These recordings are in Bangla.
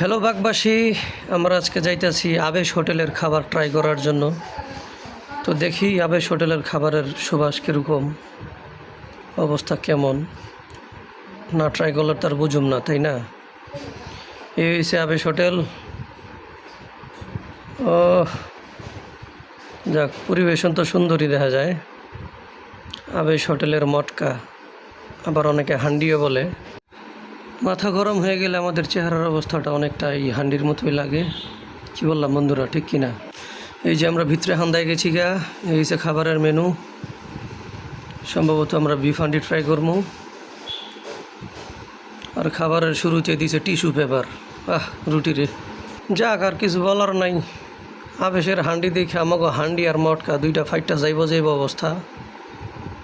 হ্যালো বাগবাসী, আমরা আজকে যাইতেছি আবেশ হোটেলের খাবার ট্রাই করার জন্য। তো দেখি আবেশ হোটেলের খাবারের সুবাস কীরকম, অবস্থা কেমন? না ট্রাই করলে তার বুঝুম না, তাই না? এই হয়েছে আবেশ হোটেল। ও যাক, পরিবেশন তো সুন্দরই দেখা যায়। আবেশ হোটেলের মটকা, আবার অনেকে হান্ডিও বলে। মাথা গরম হয়ে গেলে আমাদের চেহারার অবস্থাটা অনেকটা এই হান্ডির মতোই লাগে। কি বললাম বন্ধুরা, ঠিক কি না? এই যে আমরা ভিতরে হান্দায় গেছি গা, এই যে খাবারের মেনু সম্ভবত আমরা বিফ হান্ডি ট্রাই করব। আর খাবারের শুরুতে দিয়েছে টিস্যু পেপার আহ, রুটি রে। যাক, আর কিছু বলার নাই। আবেশের হান্ডি দেখে আমাকে হান্ডি আর মটকা দুইটা ফাইটটা যাইব যাইব অবস্থা।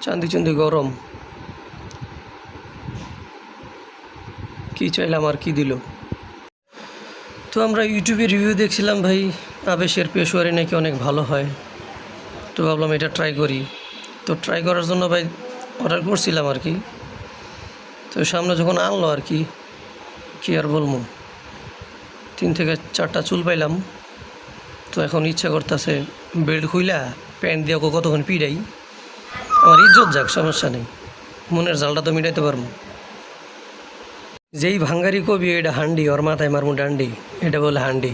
চান্দি চুন্দি গরম। কি চাইলাম আর কি দিল? তো আমরা ইউটিউবে রিভিউ দেখছিলাম ভাই, আবেশের পেশোয়ারি নাকি অনেক ভালো হয়। তো ভাবলাম এটা ট্রাই করি। তো ট্রাই করার জন্য ভাই অর্ডার করছিলাম আর কি। তো সামনে যখন আনলো আর কি কি আর বলব? তিন থেকে চারটা চুল পাইলাম। তো এখন ইচ্ছা করতেছে বেল্ট খুইলা প্যান্ট দিয়ে কতক্ষণ পিড়াই। আমার ইজ্জত যাক, সমস্যা নেই। মনের জালটা তো মিটাইতে পারব। যেই ভাঙ্গারি কবি, এটা হান্ডি, ওর মাথায় মারমু ডান্ডি, এটা বলে হান্ডি।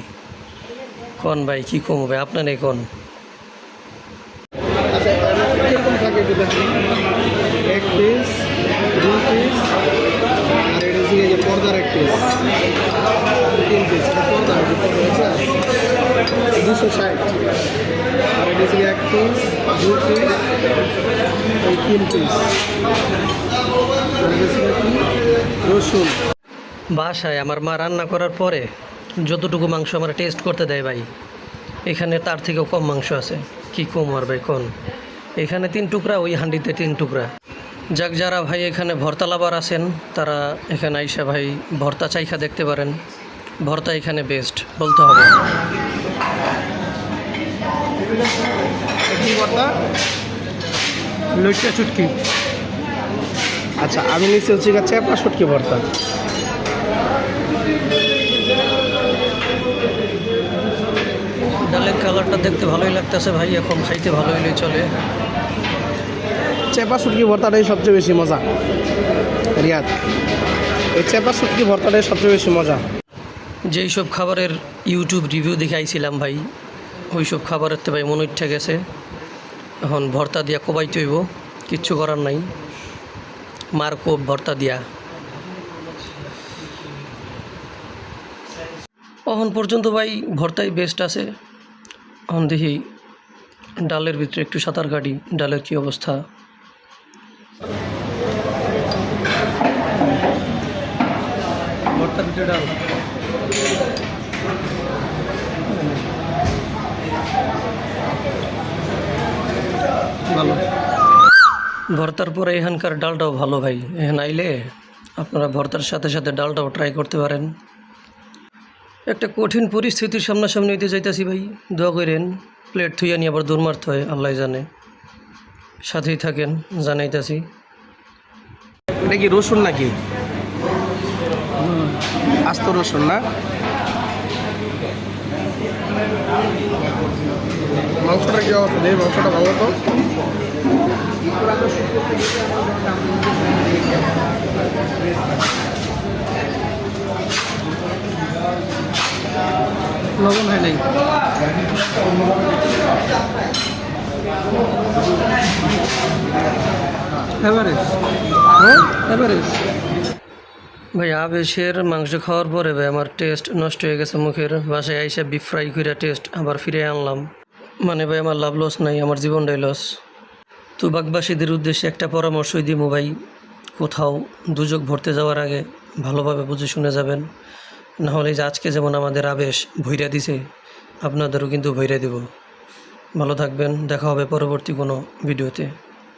কোন ভাই, কি কম ভাই আপনার কোন? এই হচ্ছে দুশো ষাট। আর এটা হচ্ছে এক পিস দুই পিস এই তিন পিস রসুন। বাসায় আমার মা রান্না করার পরে যতটুকু মাংস আমার টেস্ট করতে দেয় ভাই এখানে তার থেকেও কম মাংস আছে। কি কম আর ভাই কোন? এখানে তিন টুকরা ওই হান্ডিতে তিন টুকরা। যাক যারা ভাই এখানে ভর্তা লাভার আছেন তারা এখানে আইসা ভাই ভর্তা চাইখা দেখতে পারেন। ভর্তা এখানে বেস্ট বলতে হবে। ভর্তা? লইটা চুটকি। আচ্ছা আমি নিচে হচ্ছে গা চেপা শুটকি ভর্তা ডালের কালারটা দেখতে ভালোই লাগতেছে ভাই এখন খাইতে ভালো হইলেই চলে। চেপা শুটকি ভর্তাটাই সবচেয়ে বেশি মজা। রিয়াদ এই চেপা শুটকি ভর্তাটাই সবচেয়ে বেশি মজা। যেই সব খাবারের ইউটিউব রিভিউ দেখে আইছিলাম ভাই ওই সব খাবারের তো ভাই মনে ইচ্ছা গেছে। এখন ভর্তা দিয়া কোবাইতে হইব, কিচ্ছু করার নাই। মার কোপ ভর্তা দিয়া। এখন পর্যন্ত ভাই ভর্তাই বেস্ট আছে। এখন দেখি ডালের ভিতরে একটু সাঁতার কাটি, ডালের কি অবস্থা। ভর্তার ভিতরে ডাল। ভালো। ভর্তার পরে এখানকার ডালটাও ভালো ভাই। এখানে আইলে আপনারা ভর্তার সাথে সাথে ডালটাও ট্রাই করতে পারেন। একটা কঠিন পরিস্থিতির সামনাসামনি হইতে যাইতাছি ভাই দোয়া করেন প্লেট থুইয়া নিয়ে আবার দৌড় মারতে হয় আল্লাহ জানে। সাথেই থাকেন জানাইতাছি। এটা কি রসুন নাকি? আস্ত রসুন না? মাংসটা কি অবস্থা? দেই মাংসটা ভালো তো? লবণ হয় নাই। এভারেজ হ্যাঁ এভারেজ ভাই আবেশের মাংস খাওয়ার পরে ভাই আমার টেস্ট নষ্ট হয়ে গেছে মুখের। বাসায় আইসা বিফ ফ্রাই করে টেস্ট আবার ফিরে আনলাম। মানে ভাই, আমার লাভ লস নাই, আমার জীবনটাই লস তো বাগবাসীদের উদ্দেশ্যে একটা পরামর্শই দিব ভাই, কোথাও দুযোগ ভরতে যাওয়ার আগে ভালোভাবে বুঝে শুনে যাবেন। নাহলে যে আজকে যেমন আমাদের আবেশ ভৈরা দিছে, আপনাদেরও কিন্তু ভৈরা দিব। ভালো থাকবেন, দেখা হবে পরবর্তী কোনো ভিডিওতে।